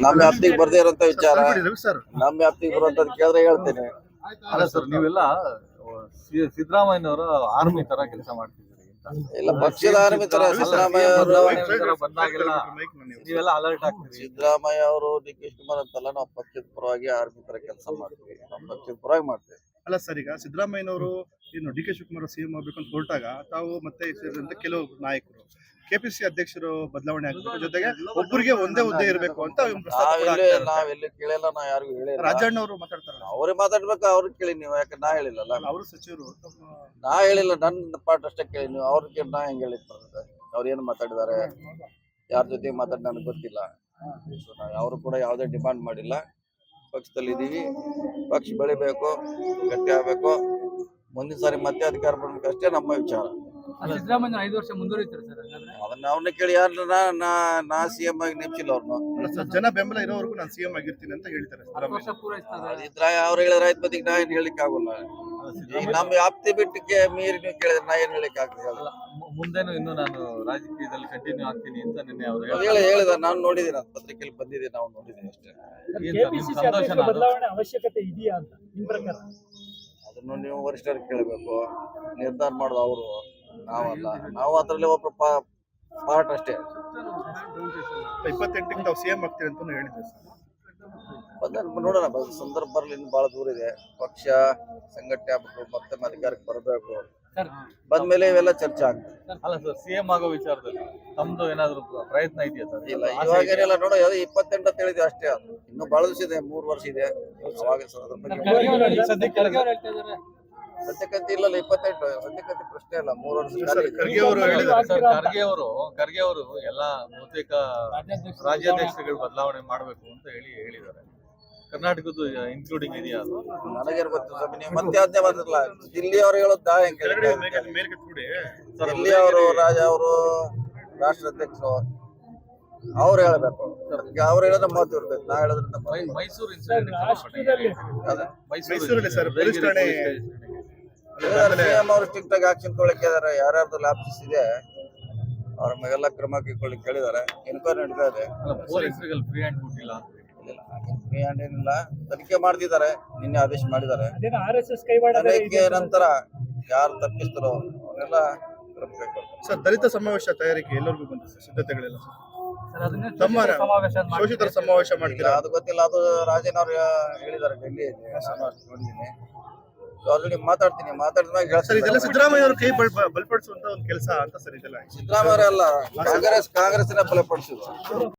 ನಮ್ಮ ವ್ಯಾಪ್ತಿಗೆ ಬರ್ದೇ ಇರೋ ವಿಚಾರ. ರವಿ ಸರ್. ನಮ್ಮ ವ್ಯಾಪ್ತಿಗೆ ಬರುವಂತ ಕೇಳಿದ್ರೆ ಹೇಳ್ತೇನೆ. ಅಲ್ಲ ಸರ್ ನೀವೆಲ್ಲ ಸಿ- ಸಿದ್ದರಾಮಯ್ಯನವರ ಆರ್ಮಿ ತರ ಕೆಲಸ ಮಾಡ್ತಿದ್ದೀರಿ ಅಂತ. ಇಲ್ಲ ಪಕ್ಷದ ಆರ್ಮಿ ತರ ಸಿದ್ದರಾಮಯ್ಯ ಅವರು ಬದಲಾವಣೆ ವಿಚಾರ ಬಂದಾಗೆಲ್ಲ ನೀವು. ನೀವೆಲ್ಲ ಅಲರ್ಟ್ ಆಗ್ತೀರಿ. ಸಿದ್ದರಾಮಯ್ಯ ಅವರು ಡಿ ಕೆ ಶಿವಕುಮಾರ್ ಅಂತಲ್ಲ ನಾವು ಪಕ್ಷದ ಪರವಾಗಿ ಆರ್ಮಿ ತರ ಕೆಲಸ ಮಾಡ್ತೀವಿ. ನಮ್ಮ ಪಕ್ಷದ ಪರವಾಗಿ ಮಾಡ್ತೇವೆ. ಅಲ್ಲ ಸರ್ ಈಗ ಸಿದ್ದರಾಮಯ್ಯನವರು ಏನು ಡಿ ಕೆ ಶಿವಕುಮಾರ್ ಸಿಎಂ ಆಗ್ಬೇಕು ಅಂತ ಹೊರಟಾಗ ತಾವು ಮತ್ತೆ ಸೇರಿದಂತೆ ಕೆಲವು ನಾಯಕರು. ಕೆಪಿಸಿ ಅಧ್ಯಕ್ಷರು ಬದಲಾವಣೆ ಆಗಬೇಕು. ಜೊತೆಗೆ ಒಬ್ಬರಿಗೆ ಒಂದೇ ಹುದ್ದೆ ಇರಬೇಕು ಅಂತ ಒಂದು ಪ್ರಸ್ತಾಪ ಕೂಡ ನಾವೆಲ್ಲಿ ಆಗ್ತಾ ಇದೆ. ನಾವೆಲ್ಲಿ ಕೇಳಿಲ್ಲ ನಾ ಯಾರಿಗೂ ಹೇಳಿಲ್ಲ ರಾಜಣ್ಣ ಅವರು ಮಾತಾಡ್ತಾರಲ್ಲ ಅವರೇ ಮಾತಾಡ್ಬೇಕು ಅವ್ರಿಗೆ ಕೇಳಿ ನೀವು ಯಾಕೆ ನಾ ಹೇಳಿಲ್ಲ ಅವರು ಸಚಿವರು ತಮ್ಮ ನಾ ಹೇಳಿಲ್ಲ ನನ್ನ ಪಾಠ ಅಷ್ಟೇ ಕೇಳಿ ನೀವು ಕೇಳಿ ನಾ ಹೆಂಗ್ ಹೇಳಿ ಅವ್ರು ಏನು ಮಾತಾಡಿದ್ದಾರೆ ಯಾರ ಜೊತೆ ಮಾತಾಡಿ ನನಗೆ ಗೊತ್ತಿಲ್ಲ. ಸೊ ನಾವು ಯಾರು ಕೂಡ ಯಾವುದೇ ಡಿಮಾಂಡ್ ಮಾಡಿಲ್ಲ. ಪಕ್ಷದಲ್ಲಿ ಇದೀವಿ. ಪಕ್ಷ ಬೆಳಿಬೇಕು ಗಟ್ಟಿ ಆಗ್ಬೇಕು. ಮುಂದಿನ ಸಾರಿ ಮತ್ತೆ ಅಧಿಕಾರ ಬರ್ಬೇಕು ಅಷ್ಟೇ ನಮ್ಮ ವಿಚಾರ. ಸಿದ್ದರಾಮಯ್ಯ ಐದು ವರ್ಷ ಮುಂದುವರಿತಾರೆ ಸರ್ ಹಂಗಂದ್ರೆ. ಅದನ್ನ ಅವ್ರನ್ನ ಕೇಳಿ ಯಾರು ನಾ ನಾ- ನಾ ಸಿ ಎಂ ಆಗಿ ನೆಪ್ಸಿಲ್ಲ ಅವ್ರನ್ನ ಅಲ್ಲ ಸರ್, ಜನ ಬೆಂಬಲ ಇರೋವರೆಗೂ ನಾನು ಸಿಎಂ ಆಗಿರ್ತೀನಿ ಅಂತ ಹೇಳ್ತಾರೆ ಹತ್ತು ಸಿದ್ದರಾಮಯ್ಯ. ವರ್ಷ ಅವ್ರು ಹೇಳಿದ್ರೆ ಆಯ್ತು ಬದಿಗೆ ನಾ ಏನ್ ಹೇಳಿಕ್ ಆಗೋಲ್ಲ ಈಗ ನಮ್ಮ ವ್ಯಾಪ್ತಿ ಬಿಟ್ಟಿಗೆ ಮೀರಿ ನೀವು ಕೇಳಿದ್ರೆ ನಾ ಏನ್ ಹೇಳಿಕ್ ಆಗ್ತದಲ್ಲ ಮು- ಇನ್ನು ನಾನು ರಾಜಕೀಯದಲ್ಲಿ ಕಂಟಿನ್ಯೂ ಆಗ್ತೀನಿ ಅಂತ ನಿನ್ನೆ ಅವರು ಹೇಳಿ ಹೇಳಿದ ನಾನು ನೋಡಿದ್ದೀನಿ ಅದು ಪತ್ರಿಕೆಯಲ್ಲಿ ಬಂದಿದ್ದೀನಿ ನಾವು ನೋಡಿದ್ದೀನಿ ಅಷ್ಟೇ. ಕೆಪಿಸಿಸಿ ಬದಲಾವಣೆ ಅವಶ್ಯಕತೆ ಇದೆಯಾ ಅಂತ ನಿಮ್ ಪ್ರಕಾರ? ಅದನ್ನು ನೀವು ವರಿಷ್ಠರಿಗೆ ಕೇಳಬೇಕು ನಿರ್ಧಾರ ಮಾಡೋದು ಅವರು. ನಾವಲ್ಲ. ನಾವು ಅದರಲ್ಲಿ ಒಬ್ರು ಪಾರ್ಟ್ ಅಷ್ಟೇ ಇಪ್ಪತ್ತೆಂಟಕ್ಕೆ ತಾವು ಸಿಎಂ ಆಗ್ತೀರಿ ಅಂತ ಹೇಳಿದ್ದೆ ಸರ್. ಬಂದ ನೋಡೋಣ ಸಂದರ್ಭ ಬರಲಿ ಇನ್ನು ಬಹಳ ದೂರ ಇದೆ. ಪಕ್ಷ ಸಂಘಟನೆ ಆಗ್ಬೇಕು ಮತ್ತೆ ಅಧಿಕಾರಕ್ಕೆ ಬರಬೇಕು. ಸರ್ ಬಂದ್ಮೇಲೆ ಇವೆಲ್ಲ ಚರ್ಚೆ ಆಗ್ತದೆ. ಅಲ್ಲ ಸರ್ ಸಿಎಂ ಆಗೋ ವಿಚಾರದಲ್ಲಿ ತಮ್ದು ಏನಾದ್ರು ಪ್ರಯತ್ನ ಇದೆಯಾ ಸರ್? ಇಲ್ಲ ಇವಾಗೇನಿಲ್ಲ ನೋಡೋ ಅದು ಇಪ್ಪತ್ತೆಂಟು ಅಂತ ಹೇಳಿದ್ವಿ ಅಷ್ಟೇ. ಅದು ಇನ್ನು ಬಹಳ ದಿವಸ ಇದೆ ಮೂರು ವರ್ಷ ಇದೆ. ಅವಾಗ ಸ- ಅದ್ರ ಬಗ್ಗೆ ಖರ್ಗೆ ಹೇಳ್ತಾ- ಸದ್ಯಕ್ಕೆ ಸದ್ಯಕ್ಕಂತ ಇಲ್ಲಲ್ಲ ಇಪ್ಪತ್ತೆಂಟು ಸತ್ಯಕಂತಿ ಪ್ರಶ್ನೆ ಇಲ್ಲ ಮೂರು. ಖರ್ಗೆ ಅವರು ಖರ್ಗೆ ಅವರು ಖರ್ಗೆ ಅವರು ಎಲ್ಲ ಬಹುತೇಕ ರಾಜ್ಯಾಧ್ಯಕ್ಷರು ರಾಜ್ಯಾಧ್ಯಕ್ಷರುಗಳು ಬದಲಾವಣೆ ಮಾಡಬೇಕು ಅಂತ ಹೇಳಿ ಹೇಳಿದ್ದಾರೆ. ಕರ್ನಾಟಕದ್ದು ಇನ್ಕ್ಲೂಡಿಂಗ್ ಇದೆಯಾ ಅದು? ನನಗೆ ಗೊತ್ತು ಸ್ವಾಮಿ ನೀವು ಮತ್ತೆ ಅದೇ ಬಂದಿರಲ್ಲ ದಿಲ್ಲಿ ಅವ್ರು ಹೇಳೋದಾ ದಿಲ್ಲಿ ಅವರು ರಾಜ ಅವರು ರಾಷ್ಟ್ರಾಧ್ಯಕ್ಷರು ಅವ್ರು ಹೇಳ್ಬೇಕು. ಅವ್ರು ಹೇಳಿದ್ರೆ ಮಾತು ಇರ್ತೈತೆ ನಾ ಹೇಳೋದ್ರಿಂದ ಮೈಸೂರು ಇನ್ಸಿಡೆಂಟ್ ರಾಷ್ಟ್ರದಲ್ಲಿ ಅದೇ ಮೈಸೂರಲ್ಲಿ ಸರ್, ಸಿಎಂ ಅವರು ಸ್ಟ್ರಿಕ್ಟ್ ಆಗಿ ಆಕ್ಷನ್ ತೊಗೊಳಕ್ಕೆ ಇದಾರೆ. ಯಾರ್ಯಾರ್ದು ಲ್ಯಾಪ್ಸಸ್ ಇದೆ ಅವ್ರ ಮೇಲೆಲ್ಲ ಕ್ರಮ ಕೈಗೊಳ್ಳಿಕ್ಕೆ ಹೇಳಿದ್ದಾರೆ ಎನ್ಕ್ವೈರಿ ನಡೀತಾ ಇದೆ. ಫ್ರೀ ಹ್ಯಾಂಡ್ ಕೊಟ್ಟಿಲ್ಲ free hand ಏನಿಲ್ಲ. ತನಿಖೆ ಮಾಡ್ತಿದ್ದಾರೆ ನಿನ್ನೆ ಆದೇಶ ಮಾಡಿದ್ದಾರೆ. ತನಿಖೆ ನಂತರ ಯಾರು ತಪ್ಪಿಸ್ತಾರೋ ಅವರೆಲ್ಲ ಕ್ರಮ ಕೈಗೊಳ್ತಾರೆ. ಸರ್ ದಲಿತ ಸಮಾವೇಶ ತಯಾರಿಕೆ ಎಲ್ಲರಿಗೂ ಬಂದಿದೆ ಸಿದ್ಧತೆಗಳೆಲ್ಲ? ಶೋಷಿತರ ಸಮಾವೇಶ ಮಾಡ್ತೀರಾ? ಅದು ಗೊತ್ತಿಲ್ಲ. ಅದು ರಾಜೇನವ್ರು ಅವ್ರು ಹೇಳಿದ್ದಾರೆ ಡೆಲ್ಲಿ ಸಮಾವೇಶ ನೋಡಿದ್ದೀನಿ ಆಲ್ರೆಡಿ ಮಾತಾಡ್ತೀನಿ ಮಾತಾಡಿದ್ಮೇಲೆ ಸರ್ ಇದೆಲ್ಲ ಸಿದ್ದರಾಮಯ್ಯ ಅವ್ರ ಕೈ ಬಲ್- ಬಲಪಡಿಸುವಂತ ಒಂದು ಕೆಲಸ ಅಂತ ಸರ್ ಇದೆಲ್ಲ. ಸಿದ್ದರಾಮಯ್ಯ ಅಲ್ಲ ಕಾಂಗ್ರೆಸ್ ಕಾಂಗ್ರೆಸ್ಸಿನ ಬಲಪಡಿಸಿದ್ರು.